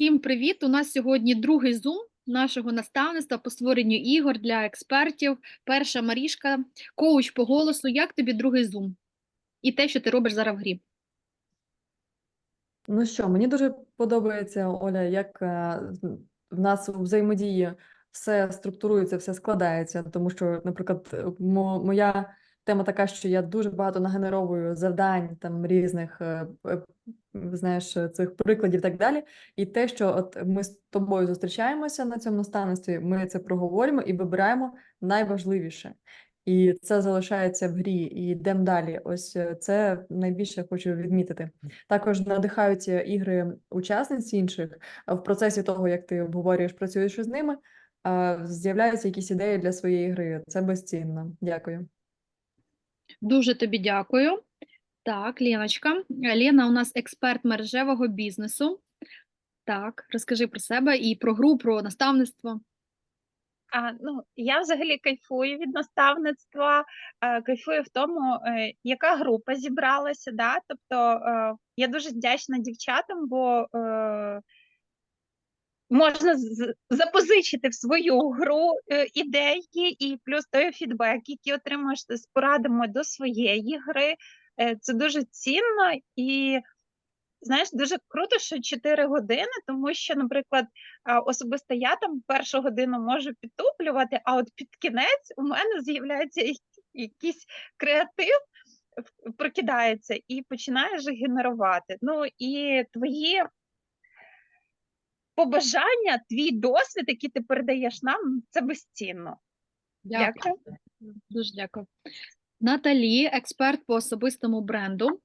Всім привіт! У нас сьогодні другий зум нашого наставництва по створенню ігор для експертів. Перша Марішка, коуч по голосу. Як тобі другий зум? І те, що ти робиш зараз в грі? Ну що, мені дуже подобається, Оля, як е, в нас у взаємодії все структурується, все складається, тому що, наприклад, е, моя тема така, що я дуже багато нагенеровую завдань там різних, е, е, знаєш, е, цих прикладів і так далі. І те, що от ми з тобою зустрічаємося на цьому наставництві, ми це проговоримо і вибираємо найважливіше. І це залишається в грі, і йдемо далі. Ось це найбільше хочу відмітити. Також надихають е, ігри учасниць інших в процесі того, як ти обговорюєш, працюєш із ними, з'являються якісь ідеї для своєї гри. Це безцінно. Дякую. Дуже тобі дякую. Так, Леночка. Лена у нас експерт мережевого бізнесу. Так, розкажи про себе і про гру, про наставництво. А, ну, я взагалі кайфую від наставництва, е, кайфую в тому, е, яка група зібралася. Да? Тобто е, я дуже вдячна дівчатам, бо е, можна запозичити в свою гру е, ідеї і плюс той фідбек, який отримуєш з порадами до своєї гри. Е, це дуже цінно і. Знаєш, дуже круто, що 4 години, тому що, наприклад, особисто я там першу годину можу підтуплювати, а от під кінець у мене з'являється як- якийсь креатив, прокидається і починаєш генерувати. Ну і твої побажання, твій досвід, який ти передаєш нам, це безцінно. Дякую. Дуже дякую. Наталі, експерт по особистому бренду.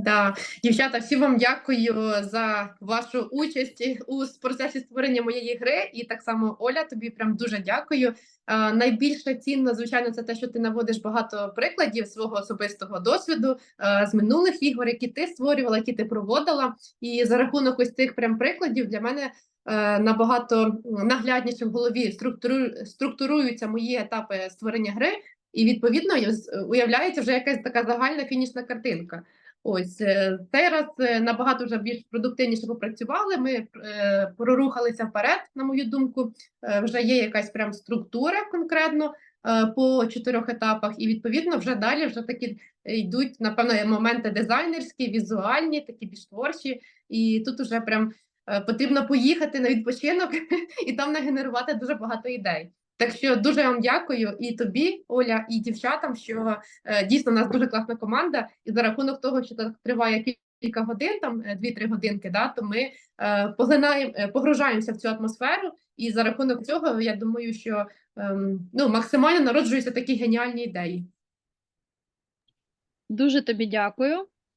Да, дівчата, всім вам дякую за вашу участь у процесі створення моєї гри. І так само Оля, тобі прям дуже дякую. Е, найбільше цінно, звичайно, це те, що ти наводиш багато прикладів свого особистого досвіду е, з минулих ігор, які ти створювала, які ти проводила. І за рахунок ось цих прям прикладів для мене е, набагато наглядніше в голові структуру, структуруються мої етапи створення гри, і відповідно уявляється вже якась така загальна фінішна картинка. Ось цей раз е, набагато вже більш продуктивніше попрацювали. Ми е, прорухалися вперед, на мою думку. Е, вже є якась прям структура конкретно по чотирьох етапах, і відповідно вже далі вже такі йдуть напевно моменти дизайнерські, візуальні, такі більш творчі. І тут уже прям потрібно поїхати на відпочинок і там нагенерувати дуже багато ідей. Так що дуже вам дякую і тобі, Оля, і дівчатам, що Е, Дійсно, у нас дуже класна команда, і за рахунок того, що так триває кілька годин, там е, 2-3 годинки, да, то ми е, поглинаємо, е, погружаємося в цю атмосферу, і за рахунок цього я думаю, що ем, ну, максимально народжуються такі геніальні ідеї. Дуже тобі дякую.